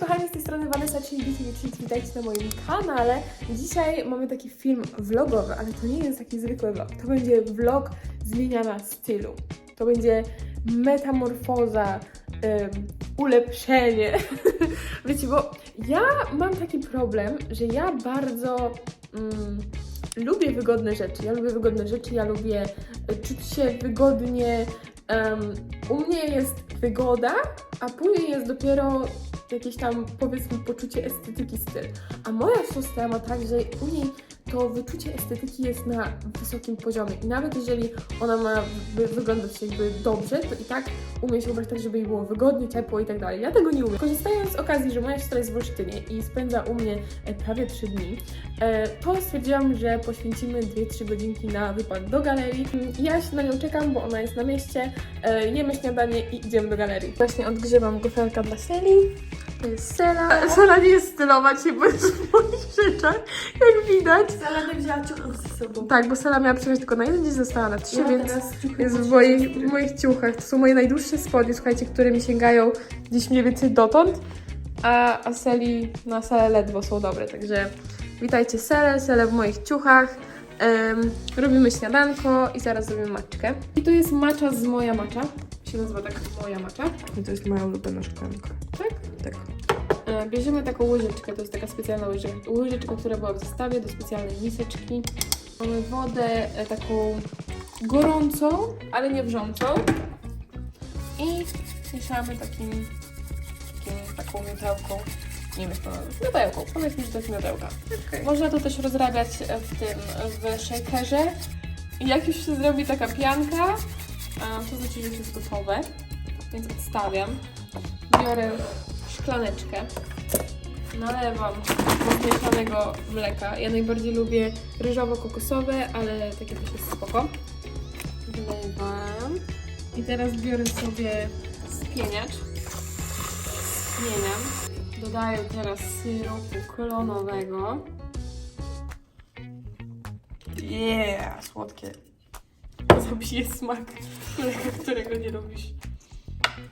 Kochani, z tej strony Vanessa, czyli BTV Witajcie na moim kanale. Dzisiaj mamy taki film vlogowy, ale to nie jest taki zwykły vlog. To będzie vlog zmieniania stylu. To będzie metamorfoza, ym, ulepszenie. Wiecie, bo ja mam taki problem, że ja bardzo mm, lubię wygodne rzeczy. Ja lubię wygodne rzeczy, ja lubię y, czuć się wygodnie. Em, u mnie jest wygoda, a później jest dopiero jakieś tam powiedzmy poczucie estetyki styl. A moja siostra ma tak, że u niej to wyczucie estetyki jest na wysokim poziomie i nawet jeżeli ona ma wy- wyglądać jakby dobrze, to i tak umie się ubrać tak, żeby jej było wygodnie, ciepło i tak dalej. Ja tego nie umiem. Korzystając z okazji, że moja siostra jest w Olsztynie i spędza u mnie e, prawie 3 dni, e, to stwierdziłam, że poświęcimy 2-3 godzinki na wypad do galerii. Mm, Ja się na nią czekam, bo ona jest na mieście, e, jemy śniadanie i idziemy do galerii. Właśnie odgrzewam gofelka dla Seli. To jest Sela. Sela nie jest stylowa, ci bo jest w moich rzeczach, widać. Zala nie wzięła ciuchów ze sobą. Tak, bo Sela miała przyjechać tylko na jeden dzień, została na trzy, Ja więc jest w moich, w moich ciuchach. To są moje najdłuższe spodnie, słuchajcie, które mi sięgają gdzieś mniej więcej dotąd, a, a Seli na Selę ledwo są dobre, także witajcie Selę, Selę w moich ciuchach. Em, robimy śniadanko i zaraz zrobimy maczkę. I tu jest macza z moja macza. Się nazywa tak moja macza. I to jest moja ulubiona szklanka. Tak? Tak. E, Bierzemy taką łyżeczkę, to jest taka specjalna łyżeczka, łyżeczka, która była w zestawie do specjalnej miseczki. Mamy wodę e, taką gorącą, ale nie wrzącą. I mieszamy takim, takim taką miotełką. Nie wiem to nazwać. Miotełką. Powiedzmy, że to jest miotełka. Można to też rozrabiać e, w tym, w shakerze. I jak już się zrobi taka pianka, to znaczy, że już jest gotowe. Więc odstawiam. Biorę szklaneczkę. Nalewam zmieszanego mleka. Ja najbardziej lubię ryżowo-kokosowe, ale takie też jest spoko. Wlewam. I teraz biorę sobie spieniacz. Zmieniam. Dodaję teraz syropu klonowego. Yeah, słodkie. Zabije smak mleka, którego nie lubisz.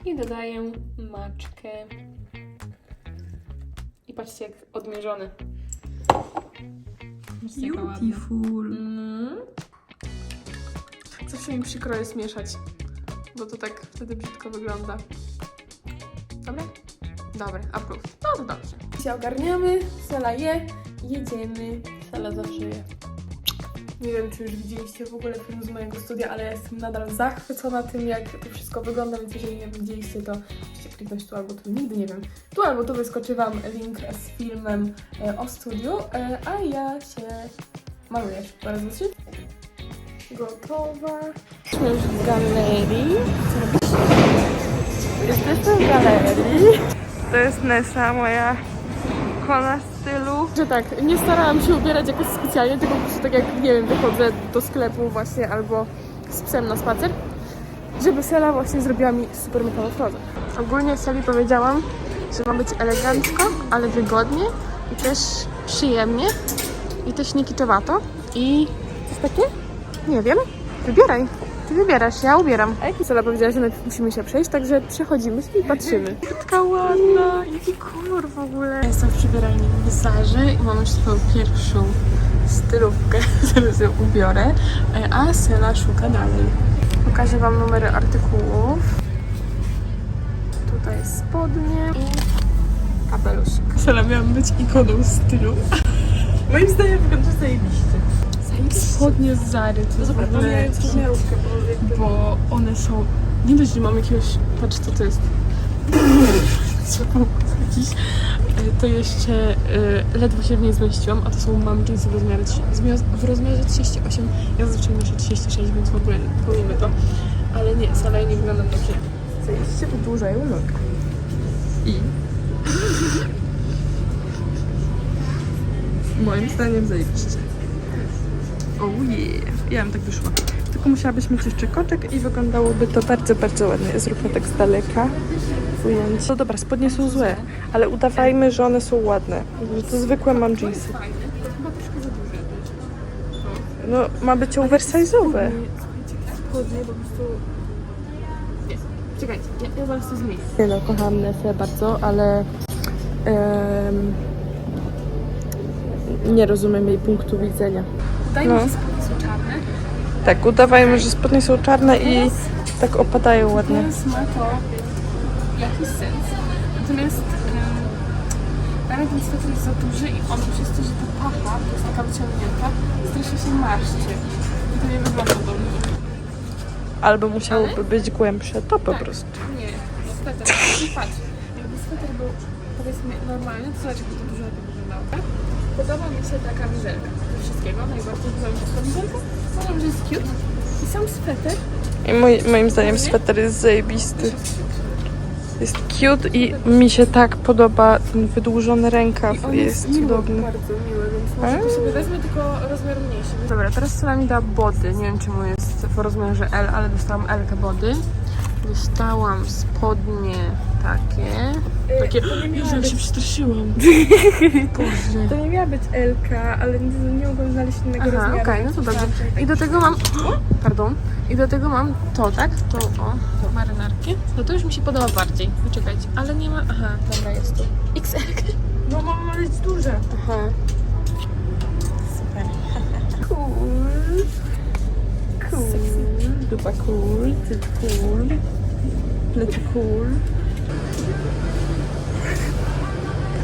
I dodaję maczkę. Patrzcie, jak odmierzony. Patrzcie, jaka ładna. Beautiful. Mm. Zawsze mi przykro jest mieszać, bo to tak wtedy brzydko wygląda. Dobre? Dobre, approve. No to dobrze. Się ogarniamy, Sela je, jedziemy. Sela zawsze je. Nie wiem, czy już widzieliście w ogóle film z mojego studia, ale ja jestem nadal zachwycona tym, jak to wszystko wygląda, więc jeżeli nie widzieliście, to musicie kliknąć tu albo tu, nigdy nie wiem. Tu albo tu wyskoczy Wam link z filmem e, o studiu, e, a ja się maluję. Teraz trzy. Gotowa. Jesteśmy już w galerii. Jesteśmy w galerii. To jest Nessa, moja kona stylu. Że tak, nie starałam się ubierać jakoś specjalnie, tylko po prostu tak jak, nie wiem, wychodzę do sklepu właśnie albo z psem na spacer, żeby Sela właśnie zrobiła mi super metamorfozę. Ogólnie Seli powiedziałam, że ma być elegancko, ale wygodnie i też przyjemnie i też nie kiczowato. I coś takie? Nie wiem. Wybieraj. Ty wybierasz, ja ubieram. Sela powiedziała, że najpierw musimy się przejść, także przechodzimy i patrzymy. Taka ładna, jaki kolor w ogóle. Jestem w przybieralni w Zarze i mam już swoją pierwszą stylówkę, zaraz ją ubiorę, e, a Sela szuka dalej. Pokażę Wam numery artykułów. Tutaj spodnie i kapelusik. Sela miałam być ikoną stylu. Moim zdaniem wygląda zajebiście. Spodnie z Zary, to jest w ogóle... Pomijając rozmiarówkę, bo jakby... bo one są. Nie dość, że mam jakiegoś. Patrz, co to jest. Jakiś. e, To jeszcze e, ledwo się w niej zmieściłam, a to są mam jeansy w rozmiarze, w rozmiarze 38. Ja zazwyczaj noszę 36, więc w ogóle pomijmy to. Ale nie, wcale nie wyglądam dobrze. Zajebiście wydłużają nogę. I? Moim zdaniem zajebiście. Oh yeah. Ja bym tak wyszła. Tylko musiałabyś mieć jeszcze koczek i wyglądałoby to bardzo, bardzo ładnie. Zróbmy tak z daleka. Ujęcie. No dobra, spodnie są złe, ale udawajmy, że one są ładne. To zwykłe mam jeansy. Fajne, tylko chyba troszkę za duże. No, ma być oversize'owe. Spodnie po prostu. Czekajcie, ja, zaraz to zmienię. Nie no, kocham Nesę bardzo, ale nie rozumiem jej punktu widzenia. Wydaje No. mi się, że spodnie są czarne. Tak, udawajmy, że spodnie są czarne i tak opadają ładnie. Teraz ma to jakiś sens. Natomiast mnie ten sweter jest za duży i on przez to, że ta pacha to jest taka wyciągnięta, strasznie się marszczy. I to nie wygląda dobrze. Albo musiałoby być głębsze, to po Tak. prostu. Nie, no sweter, nie patrz. Jakby sweter był powiedzmy normalny, to zobacz, jakby to dużo lepiej wyglądało, tak? Podoba mi się ta kamizelka. Ze wszystkiego najbardziej podoba mi się kamizelka. Uważam, że jest cute. I sam sweter I moi, moim zdaniem sweter jest zajebisty. Jest cute i mi się tak podoba ten wydłużony rękaw. I on Jest miły, cudowny. bardzo miły, więc może go sobie wezmę tylko rozmiar mniejszy. Dobra, teraz Sela mi da body. Nie wiem czemu jest w rozmiarze L, ale dostałam L body. Dostałam spodnie takie. Takie. Jezu, jak się przestraszyłam. Boże. To nie miała być LK, ale nie, nie mogłam znaleźć innego Aha, rozmiaru. okej, no to dobrze. I do tego mam. Pardon. I do tego mam to, tak? To o, to marynarki. No to już mi się podoba bardziej. Poczekajcie, ale nie ma. Aha, dobra, jest tu. XL. No mam być duże. Aha. Cool. Cool. Dupa cool. Ty cool. Plecy cool.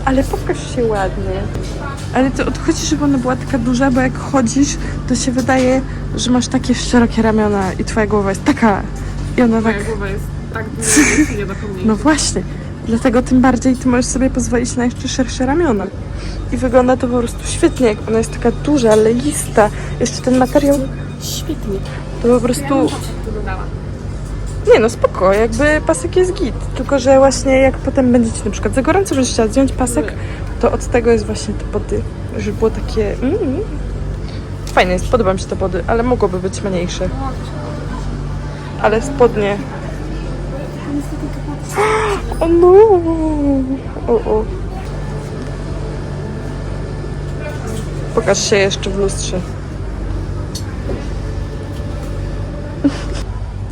Ale pokaż się ładnie. Ale to odchodzi, żeby ona była taka duża, bo jak chodzisz, to się wydaje, że masz takie szerokie ramiona i twoja głowa jest taka. I ona tak. Moja głowa jest tak duża, że się nie dopomnij. No właśnie. Dlatego tym bardziej ty możesz sobie pozwolić na jeszcze szersze ramiona. I wygląda to po prostu świetnie, jak ona jest taka duża, lista. Jeszcze ten materiał Świetnie. to po prostu... dodała. Nie no, spoko, jakby pasek jest git. Tylko, że właśnie jak potem będziecie na przykład za gorąco będziesz chciała zdjąć pasek, to od tego jest właśnie te body, żeby było takie... Mm, fajne jest, podoba mi się te body, ale mogłoby być mniejsze. Ale spodnie... O no! O, o. Pokaż się jeszcze w lustrze.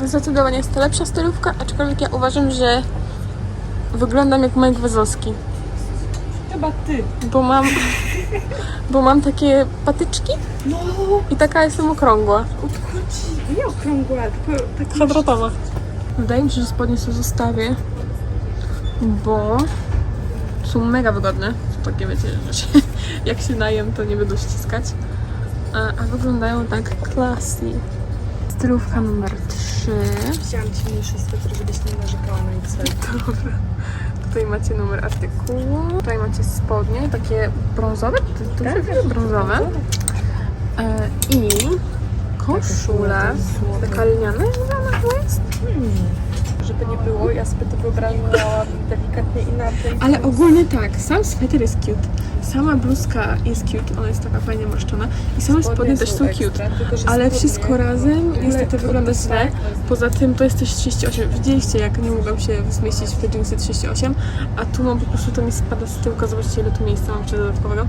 Zdecydowanie jest to lepsza stylówka, aczkolwiek ja uważam, że wyglądam jak Mike Wazowski. Chyba ty. Bo mam, bo mam takie patyczki No, i taka jestem okrągła. odchodzi. Nie okrągła, tylko tak Kwadratowa. Wydaje mi się, że spodnie sobie zostawię, bo są mega wygodne. Takie, wiecie, że się, jak się najem, to nie będą ściskać. A, a wyglądają tak classy. Stylówka numer 3. Wziąłam ci mniejszy sweter, żebyś nie narzekała na nic Dobra. Tutaj macie numer artykułu. Tutaj macie spodnie, takie brązowe, to Tak, tak, brązowe. E, I koszula, taka lniana, ona jest. Żeby nie było, ja sobie to wyobrażałam delikatnie inaczej. Ale ogólnie tak, sam sweter jest cute. Sama bluzka jest cute, ona jest taka fajnie marszczona. I same spodnie też są cute. Ale wszystko razem niestety wygląda źle. Poza tym to jest też 38. Widzieliście jak nie mogłam się zmieścić w te jeansy 38, a tu mam po prostu to mi spada z tyłka. Zobaczcie ile tu miejsca mam jeszcze dodatkowego.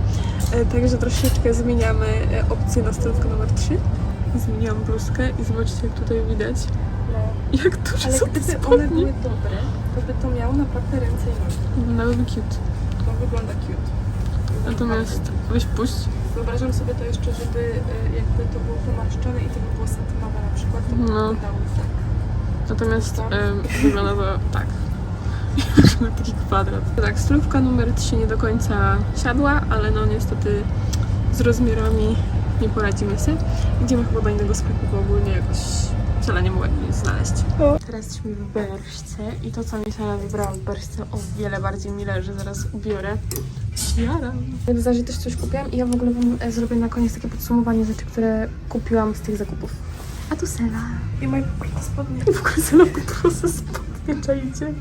E, także troszeczkę zmieniamy e, opcję na stylówkę numer 3. Zmieniłam bluzkę i zobaczcie jak tutaj widać. Jak duże Ale są te gdyby one spodnie. były dobre, to by to miało naprawdę ręce i nogi. Wyglądałyby cute. To wygląda cute. Natomiast weź puść. Wyobrażam sobie to jeszcze, żeby e, jakby to było pomarszczone i to by było satynowe na przykład, to by No. wyglądało tak. Natomiast em, wygląda to tak. Taki kwadrat. Tak, stylówka numer 3 nie do końca siadła, ale no niestety z rozmiarami nie poradzimy sobie. Idziemy chyba do innego sklepu, bo ogólnie jakoś wcale nie mogę nic znaleźć. Teraz jesteśmy w Berszce i to, co mi Sara wybrała w Berszce, o wiele bardziej mi leży. Zaraz ubiorę. Jaram. W też coś kupiłam i ja w ogóle wam e, zrobię na koniec takie podsumowanie rzeczy, które kupiłam z tych zakupów. A tu Sela. I moje pokryte spodnie. I w ogóle Sela po prostu spodnie, czajcie.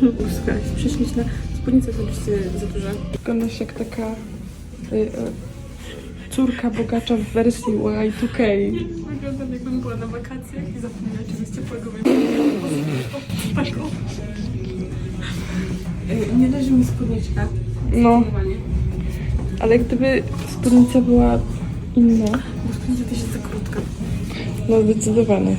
Bluzka jest prześliczna. Spódnica jest oczywiście za duża. Wyglądasz jak taka y, y, córka bogacza w wersji Y2K. Wyglądam jakbym była na wakacjach i zapomniała czegoś ciepłego Tak o. Y, Nie leży mi spódniczka. No, ale gdyby spódnica była inna, Bo spódnica też jest za krótka. no zdecydowanie.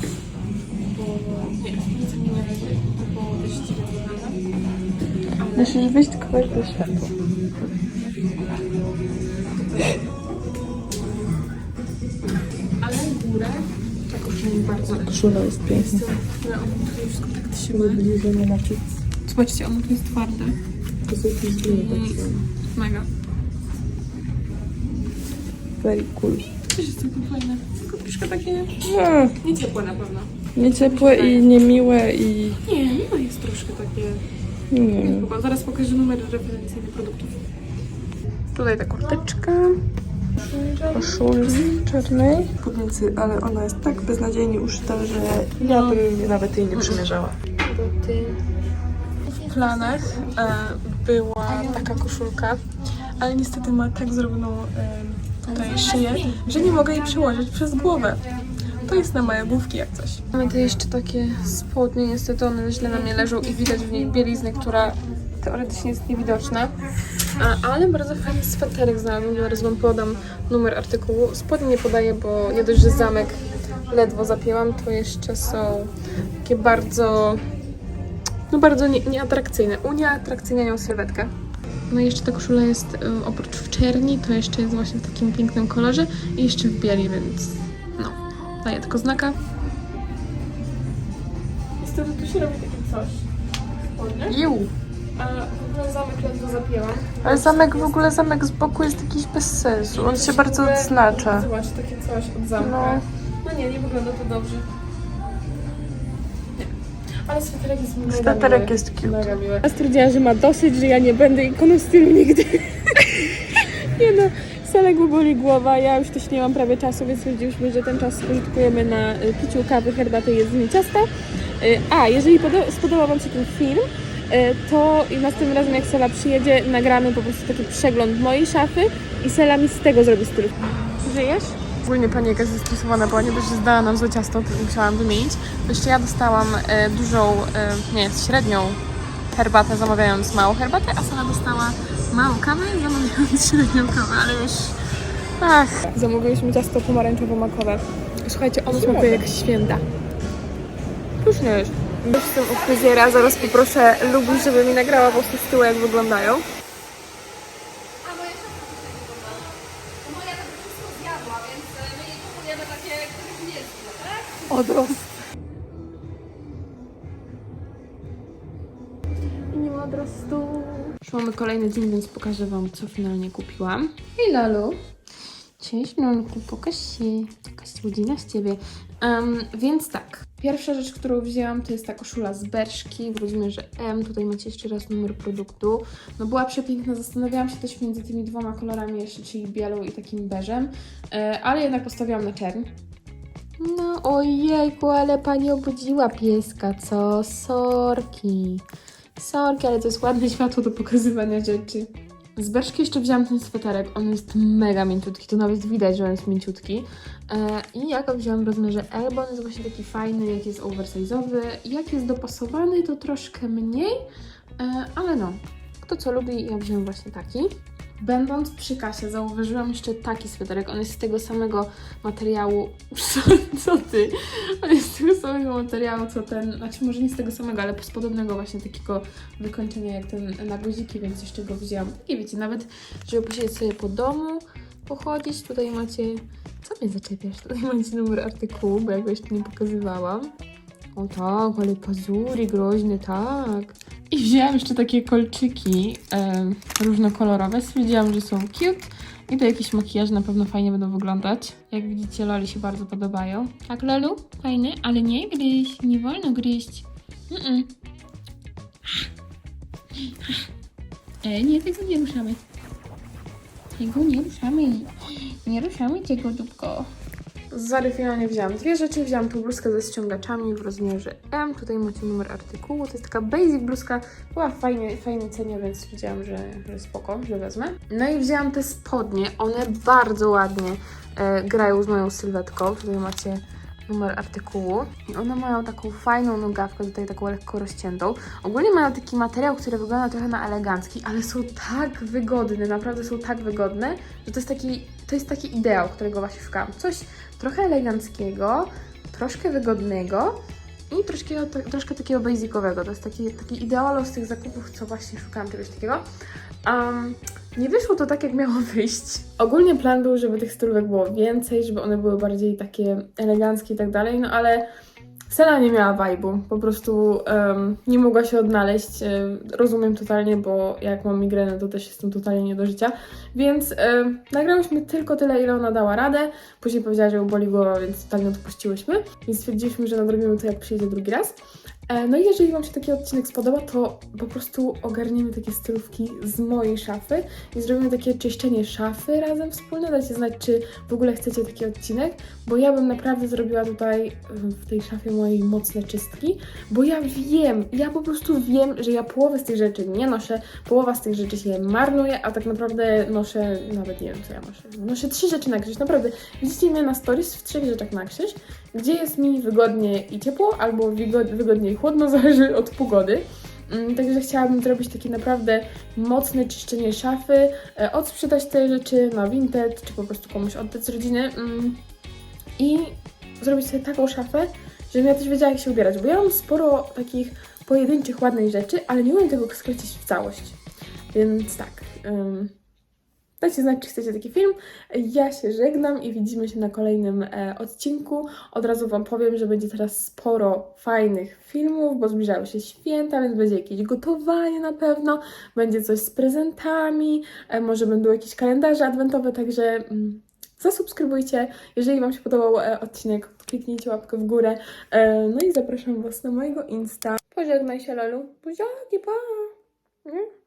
Musisz wyjść kawałek do światła. Ale górę, tak już bardzo Koszula jest piękna. tutaj wszystko tak trzyma. Zbliżenie na czyt. Zobaczcie, ono tu jest twarde. To są jakieś zmiany takie. Mega. Very cool. Też jest całkiem fajne. Tylko troszkę takie No, nie ciepłe na pewno. nie ciepłe i niemiłe i... Nie, mimo jest troszkę takie... Nie wiem. Chyba zaraz pokażę numer referencyjny produktów. Tutaj ta kurteczka. koszuli czarnej spódnicy, ale ona jest tak beznadziejnie uszyta, że ja bym nawet jej nie przymierzała. Planach e, była taka koszulka, ale niestety ma tak zrobioną e, tutaj szyję, że nie mogę jej przełożyć przez głowę. To jest na moje główki jak coś. Mamy tu jeszcze takie spodnie, niestety one źle na mnie leżą i widać w niej bieliznę, która teoretycznie jest niewidoczna. A, ale bardzo fajny sweterek znalazłam, zaraz wam podam numer artykułu. Spodnie nie podaję, bo nie dość, że zamek ledwo zapięłam, to jeszcze są takie bardzo, no bardzo nie, nieatrakcyjne. Uniatrakcyjniają sylwetkę. No i jeszcze ta koszula jest y, oprócz w czerni, to jeszcze jest właśnie w takim pięknym kolorze i jeszcze w bieli, więc no, daję tylko znaka. Niestety tu się robi takie coś. Spodnie. Iu. A w ogóle zamek ledwo zapięłam. Ale zamek w ogóle, zamek z boku jest jakiś bez sensu. On się bardzo odznacza. Zobacz, takie coś od zamka. No. No, nie, nie wygląda to dobrze. Ale sweterek jest mega Sweterek miły. jest cute. Mega miły. Ja stwierdziła, że ma dosyć, że ja nie będę ikoną stylu nigdy. nie no, Selegu boli głowa, ja już też nie mam prawie czasu, więc stwierdziliśmy, że ten czas spożytkujemy na y, piciu kawy, herbaty i jedzeniu ciasta. Y, A, jeżeli podo- spodobał Wam się ten film, y, to i następnym razem jak Sela przyjedzie, nagramy po prostu taki przegląd mojej szafy i Sela mi z tego zrobi styl. Żyjesz? Ogólnie pani jakaś zestresowana była, nie dość, że zdała nam złe ciasto, to musiałam wymienić. To jeszcze ja dostałam e, dużą, e, nie, średnią herbatę, zamawiając małą herbatę, a Sela dostała małą kawę, zamawiając średnią kawę, ale już... Ach. Zamówiliśmy ciasto pomarańczowo-makowe. Słuchajcie, ono smakuje jak święta. Pyszne jest. Jestem u fryzjera, zaraz poproszę Lubi, żeby mi nagrała włosy z tyłu, jak wyglądają. A moja siostra też nie wygląda. To moja to wszystko zjadła, więc takie, których nie tak? Odrost. I nie ma odrostu. Już mamy kolejny dzień, więc pokażę Wam, co finalnie kupiłam. Hej Lalu. Cześć Nonku, pokaż się. Jaka słodzina z Ciebie. Em, więc tak, pierwsza rzecz, którą wzięłam, to jest ta koszula z Berszki w rozmiarze M. Tutaj macie jeszcze raz numer produktu. No była przepiękna, zastanawiałam się też między tymi dwoma kolorami jeszcze, czyli bielą i takim beżem, e, ale jednak postawiłam na czerń. No ojejku, ale pani obudziła pieska, co? Sorki. Sorki, ale to jest ładne światło do pokazywania rzeczy. Z Berszki jeszcze wzięłam ten sweterek, on jest mega mięciutki, to nawet widać, że on jest mięciutki. E, I ja go wzięłam w rozmiarze L, bo on jest właśnie taki fajny, jak jest oversize'owy. Jak jest dopasowany, to troszkę mniej, e, ale no, kto co lubi, ja wziąłem właśnie taki. Będąc przy kasie, zauważyłam jeszcze taki sweterek. On jest z tego samego materiału. Co, ty? On jest z tego samego materiału, co ten. Znaczy, może nie z tego samego, ale z podobnego właśnie takiego wykończenia jak ten na guziki, więc jeszcze go wzięłam. I wiecie, nawet, żeby posiedzieć sobie po domu, pochodzić. Tutaj macie. Co mnie zaczepiasz? Tutaj macie numer artykułu, bo ja go jeszcze nie pokazywałam. O tak, ale pazury groźne, tak. I wzięłam jeszcze takie kolczyki e, różnokolorowe. Stwierdziłam, że są cute. I to jakiś makijaż na pewno fajnie będą wyglądać. Jak widzicie, Loli się bardzo podobają. Tak, Lolu? Fajne, ale nie gryź. Nie wolno gryźć. Mm-mm. E, nie, tego nie ruszamy. Tego nie ruszamy. Nie ruszamy tego, dupko. Z Zary finalnie wzięłam dwie rzeczy. Wzięłam tą bluzkę ze ściągaczami w rozmiarze M. Tutaj macie numer artykułu. To jest taka basic bluzka. Była w fajnej, fajnej cenie, więc stwierdziłam, że, że spoko, że wezmę. No i wzięłam te spodnie. One bardzo ładnie e, grają z moją sylwetką. Tutaj macie numer artykułu. I one mają taką fajną nogawkę, tutaj taką lekko rozciętą. Ogólnie mają taki materiał, który wygląda trochę na elegancki, ale są tak wygodne, naprawdę są tak wygodne, że to jest taki, to jest taki ideał, którego właśnie szukałam. Coś trochę eleganckiego, troszkę wygodnego i troszkę, troszkę takiego basicowego. To jest taki, taki ideolo z tych zakupów, co właśnie szukałam czegoś takiego. Um, nie wyszło to tak, jak miało wyjść. Ogólnie plan był, żeby tych stylówek było więcej, żeby one były bardziej takie eleganckie i tak dalej, no ale Sela nie miała vibe'u, po prostu em, nie mogła się odnaleźć. em, rozumiem totalnie, bo jak mam migrenę, to też jestem totalnie nie do życia. Więc em, nagrałyśmy tylko tyle, ile ona dała radę. Później powiedziała, że ją boli głowa, więc totalnie odpuściłyśmy. Więc stwierdziliśmy, że nadrobimy to, jak przyjdzie drugi raz. E, No i jeżeli Wam się taki odcinek spodoba, to po prostu ogarniemy takie stylówki z mojej szafy i zrobimy takie czyszczenie szafy razem wspólnie. Dajcie znać, czy w ogóle chcecie taki odcinek, bo ja bym naprawdę zrobiła tutaj w tej szafie mojej mocne czystki, bo ja wiem, ja po prostu wiem, że ja połowę z tych rzeczy nie noszę, połowa z tych rzeczy się marnuje, a tak naprawdę noszę, nawet nie wiem co ja noszę, noszę trzy rzeczy na krzyż, naprawdę. Widzicie mnie na stories w trzech rzeczach na krzyż, gdzie jest mi wygodnie i ciepło, albo wygo- wygodnie i chłodno, zależy od pogody. Mm, Także chciałabym zrobić takie naprawdę mocne czyszczenie szafy, e, odsprzedać te rzeczy na Vinted, czy po prostu komuś oddać z rodziny mm, i zrobić sobie taką szafę, żebym ja też wiedziała jak się ubierać, bo ja mam sporo takich pojedynczych, ładnych rzeczy, ale nie umiem tego sklecić w całość. Więc tak, dajcie znać, czy chcecie taki film. Ja się żegnam i widzimy się na kolejnym e, odcinku. Od razu Wam powiem, że będzie teraz sporo fajnych filmów, bo zbliżają się święta, więc będzie jakieś gotowanie na pewno, będzie coś z prezentami, e, może będą jakieś kalendarze adwentowe, także mm, zasubskrybujcie. Jeżeli Wam się podobał e, odcinek, kliknijcie łapkę w górę. E, no i zapraszam Was na mojego Insta. Pożegnaj się, Lolu. Buziaki, pa! Nie?